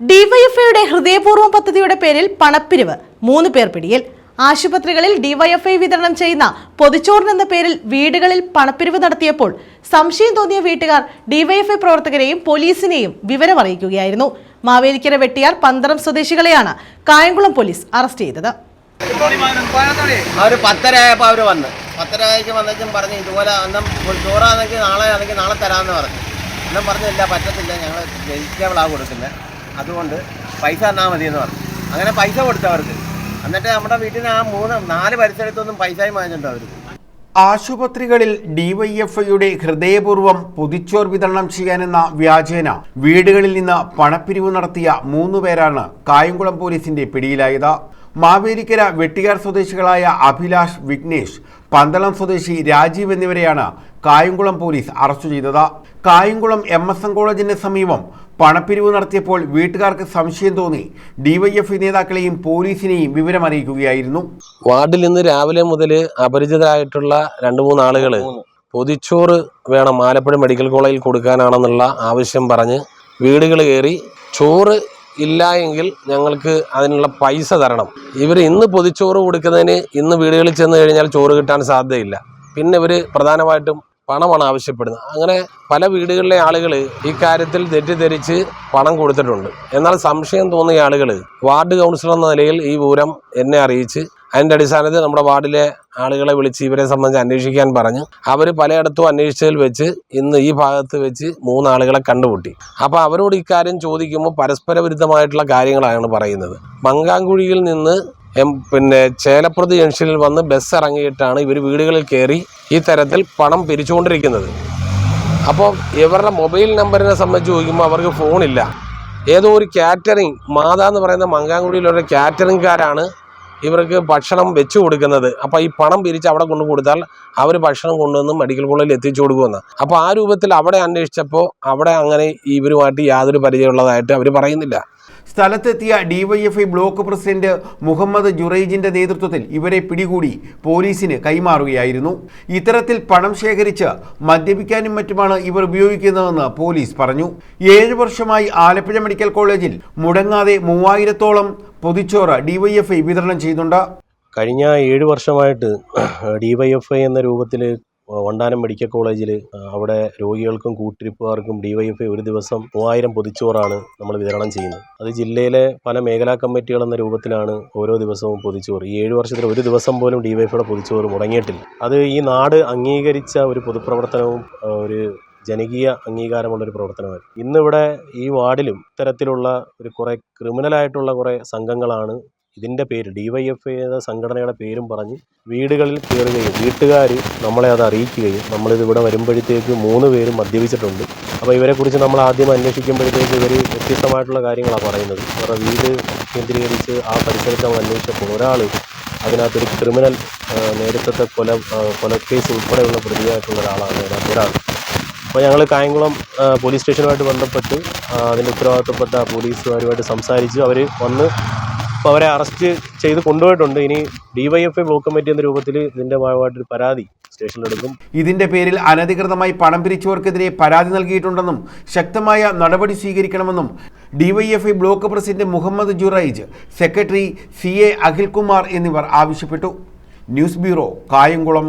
ഡിവൈഎഫ്ഐയുടെ ഹൃദയപൂർവം പദ്ധതിയുടെ പേരിൽ പണപ്പിരിവ് മൂന്ന് പേർ പിടിയിൽ. ആശുപത്രികളിൽ ഡിവൈഎഫ്ഐ വിതരണം ചെയ്യുന്ന പൊതിച്ചോറിനെന്ന പേരിൽ വീടുകളിൽ പണപ്പിരിവ് നടത്തിയപ്പോൾ സംശയം തോന്നിയ വീട്ടുകാർ ഡിവൈഎഫ്ഐ പ്രവർത്തകരെയും പോലീസിനെയും വിവരം അറിയിക്കുകയായിരുന്നു മാവേലിക്കര വെട്ടിയാർ പന്തളം സ്വദേശികളെയാണ് കായംകുളം പോലീസ് അറസ്റ്റ് ചെയ്തത്. അവർ ആയപ്പോൾ അവർ പറഞ്ഞു ഇതുപോലെ നാളെ ആണെങ്കിൽ നാളെ പറഞ്ഞു. അന്നം പറഞ്ഞില്ല പറ്റത്തില്ല ഞങ്ങൾ വെജിറ്റബിളാണ് കൊടുക്കുന്നത് അതുകൊണ്ട് പൈസ തന്നാൽ മതി എന്ന് പറഞ്ഞു. അങ്ങനെ പൈസ കൊടുത്തവർക്ക് എന്നിട്ട് നമ്മുടെ വീട്ടിൽ ആ മൂന്ന് നാല് പരിസരത്തൊന്നും പൈസയും വാങ്ങിച്ചിട്ടുണ്ട് അവർക്ക്. ആശുപത്രികളിൽ ഡിവൈഎഫ്ഐയുടെ ഹൃദയപൂർവം പൊതിച്ചോർ വിതരണം ചെയ്യാനെന്ന വ്യാജേന വീടുകളിൽ നിന്ന് പണപ്പിരിവ് നടത്തിയ മൂന്നുപേരാണ് കായംകുളം പോലീസിന്റെ പിടിയിലായത്. മാവേലിക്കര വെട്ടിയാർ സ്വദേശികളായ അഭിലാഷ് വിഘ്നേഷ് പന്തളം സ്വദേശി രാജീവ് എന്നിവരെയാണ് കായംകുളം പോലീസ് അറസ്റ്റ് ചെയ്തത്. കായംകുളം എം എസ് എൻ കോളേജിന് സമീപം പണപ്പിരിവ് നടത്തിയപ്പോൾ വീട്ടുകാർക്ക് സംശയം തോന്നി. ഡിവൈഎഫ്ഐ നേതാക്കളെയും പോലീസിനെയും വിവരമറിയിക്കുകയായിരുന്നു. വാർഡിൽ ഇന്ന് രാവിലെ മുതൽ അപരിചിതരായിട്ടുള്ള രണ്ട് മൂന്ന് ആളുകൾ പൊതിച്ചോറ് വേണം ആലപ്പുഴ മെഡിക്കൽ കോളേജിൽ കൊടുക്കാനാണെന്നുള്ള ആവശ്യം പറഞ്ഞ് വീടുകൾ കയറി ചോറ് ഇല്ല എങ്കിൽ ഞങ്ങൾക്ക് അതിനുള്ള പൈസ തരണം. ഇവർ ഇന്ന് പൊതിച്ചോറ് കൊടുക്കുന്നതിന് ഇന്ന് വീടുകളിൽ ചെന്ന് കഴിഞ്ഞാൽ ചോറ് കിട്ടാൻ സാധ്യതയില്ല. പിന്നെ ഇവർ പ്രധാനമായിട്ടും പണമാണ് ആവശ്യപ്പെടുന്നത്. അങ്ങനെ പല വീടുകളിലെ ആളുകൾ കാര്യത്തിൽ തെറ്റിദ്ധരിച്ച് പണം കൊടുത്തിട്ടുണ്ട്. എന്നാൽ സംശയം തോന്നിയ ആളുകൾ വാർഡ് കൗൺസിലർ എന്ന നിലയിൽ ഈ വിവരം എന്നെ അറിയിച്ച് അതിന്റെ അടിസ്ഥാനത്തിൽ നമ്മുടെ വാർഡിലെ ആളുകളെ വിളിച്ച് ഇവരെ സംബന്ധിച്ച് അന്വേഷിക്കാൻ പറഞ്ഞു അവർ പലയിടത്തും അന്വേഷിച്ചതിൽ വെച്ച് ഇന്ന് ഈ ഭാഗത്ത് വെച്ച് മൂന്നാളുകളെ കണ്ടുമുട്ടി. അപ്പോൾ അവരോട് ഇക്കാര്യം ചോദിക്കുമ്പോൾ പരസ്പര വിരുദ്ധമായിട്ടുള്ള കാര്യങ്ങളാണ് പറയുന്നത്. മങ്കാങ്കുഴിയിൽ നിന്ന് എം പിന്നെ ചേലപ്രതി ജംഗ്ഷനിൽ വന്ന് ബസ് ഇറങ്ങിയിട്ടാണ് ഇവർ വീടുകളിൽ കയറി ഈ തരത്തിൽ പണം പിരിച്ചുകൊണ്ടിരിക്കുന്നത്. അപ്പോൾ ഇവരുടെ മൊബൈൽ നമ്പറിനെ സംബന്ധിച്ച് ചോദിക്കുമ്പോൾ അവർക്ക് ഫോണില്ല. ഏതോ ഒരു കാറ്ററിംഗ് മാതാ എന്ന് പറയുന്ന മങ്കാങ്കുടിയിലൊരു കാറ്ററിംഗുകാരാണ് ഇവർക്ക് ഭക്ഷണം വെച്ചു കൊടുക്കുന്നത്. അപ്പോൾ ഈ പണം പിരിച്ച് അവിടെ കൊണ്ടു കൊടുത്താൽ അവർ ഭക്ഷണം കൊണ്ടുവന്ന് മെഡിക്കൽ കോളേജിൽ എത്തിച്ചു കൊടുക്കുമെന്ന്. അപ്പോൾ ആ രൂപത്തിൽ അവിടെ അന്വേഷിച്ചപ്പോൾ അവിടെ അങ്ങനെ ഇവരുമായിട്ട് യാതൊരു പരിചയമുള്ളതായിട്ട് അവർ പറയുന്നില്ല. സ്ഥലത്തെത്തിയ ഡിവൈഎഫ്ഐ ബ്ലോക്ക് പ്രസിഡന്റ് മുഹമ്മദ് ജുറൈജിന്റെ നേതൃത്വത്തിൽ ഇവരെ പിടികൂടി പോലീസിന് കൈമാറുകയായിരുന്നു. ഇത്തരത്തിൽ പണം ശേഖരിച്ച് മദ്യപിക്കാനും മറ്റുമാണ് ഇവർ ഉപയോഗിക്കുന്നതെന്ന് പോലീസ് പറഞ്ഞു. ഏഴു വർഷമായി ആലപ്പുഴ മെഡിക്കൽ കോളേജിൽ മുടങ്ങാതെ മൂവായിരത്തോളം പൊതിച്ചോറ് ഡിവൈഎഫ്ഐ വിതരണം ചെയ്യുന്നുണ്ട് കഴിഞ്ഞ ഏഴ് വർഷമായിട്ട് ഡിവൈഎഫ്ഐ എന്ന രൂപത്തിൽ വണ്ടാനം മെഡിക്കൽ കോളേജിൽ അവിടെ രോഗികൾക്കും കൂട്ടിരിപ്പുകാർക്കും ഡിവൈഎഫ്ഐ ഒരു ദിവസം മൂവായിരം പൊതിച്ചോറാണ് നമ്മൾ വിതരണം ചെയ്യുന്നത്. അത് ജില്ലയിലെ പല മേഖലാ കമ്മിറ്റികൾ എന്ന രൂപത്തിലാണ് ഓരോ ദിവസവും പൊതിച്ചോറ്. ഈ ഏഴ് വർഷത്തിൽ ഒരു ദിവസം പോലും ഡിവൈഎഫ്ഐയുടെ പൊതിച്ചോറ് മുടങ്ങിയിട്ടില്ല. അത് ഈ നാട് അംഗീകരിച്ച ഒരു പൊതുപ്രവർത്തനവും ഒരു ജനകീയ അംഗീകാരമുള്ള ഒരു പ്രവർത്തനമാണ് ഇന്നിവിടെ ഈ വാർഡിലും ഇത്തരത്തിലുള്ള ഒരു കുറേ ക്രിമിനലായിട്ടുള്ള കുറേ സംഘങ്ങളാണ് ഇതിന്റെ പേര് ഡി വൈ എഫ് എന്ന സംഘടനയുടെ പേരും പറഞ്ഞ് വീടുകളിൽ കയറുകയും വീട്ടുകാർ നമ്മളെ അത് അറിയിക്കുകയും നമ്മളിത് ഇവിടെ വരുമ്പോഴത്തേക്ക് മൂന്ന് പേരും മദ്യപിച്ചിട്ടുണ്ട്. അപ്പോൾ ഇവരെക്കുറിച്ച് നമ്മൾ ആദ്യം അന്വേഷിക്കുമ്പോഴത്തേക്ക് ഇവർ വ്യത്യസ്തമായിട്ടുള്ള കാര്യങ്ങളാണ് പറയുന്നത്. അവരുടെ വീട് കേന്ദ്രീകരിച്ച് ആ പരിസരത്ത് നമ്മൾ അന്വേഷിച്ചപ്പോൾ ഒരാൾ അതിനകത്തൊരു ക്രിമിനൽ നേരത്തെ കൊല കൊലക്കേസ് ഉൾപ്പെടെയുള്ള പ്രതിയായിട്ടുള്ള ഒരാളാണ്. ഒരാൾ അപ്പോൾ ഞങ്ങൾ കായംകുളം പോലീസ് സ്റ്റേഷനുമായിട്ട് ബന്ധപ്പെട്ട് അതിന്റെ ഉത്തരവാദിത്തപ്പെട്ട പോലീസുകാരുമായിട്ട് സംസാരിച്ച് അവർ വന്ന് അപ്പോൾ അവരെ അറസ്റ്റ് ചെയ്ത് കൊണ്ടുപോയിട്ടുണ്ട്. ഇനി ഡിവൈഎഫ്ഐ ബ്ലോക്ക് കമ്മിറ്റി എന്ന രൂപത്തിൽ ഇതിന്റെ ഭാഗമായിട്ടൊരു പരാതി സ്റ്റേഷനിലെടുക്കും. ഇതിന്റെ പേരിൽ അനധികൃതമായി പണം പിരിച്ചവർക്കെതിരെ പരാതി നൽകിയിട്ടുണ്ടെന്നും ശക്തമായ നടപടി സ്വീകരിക്കണമെന്നും DYFI block president Muhammad Juraij secretary C A Akhilkumar എന്നിവർ ആവശ്യപ്പെട്ടു. News bureau Kayamkulam.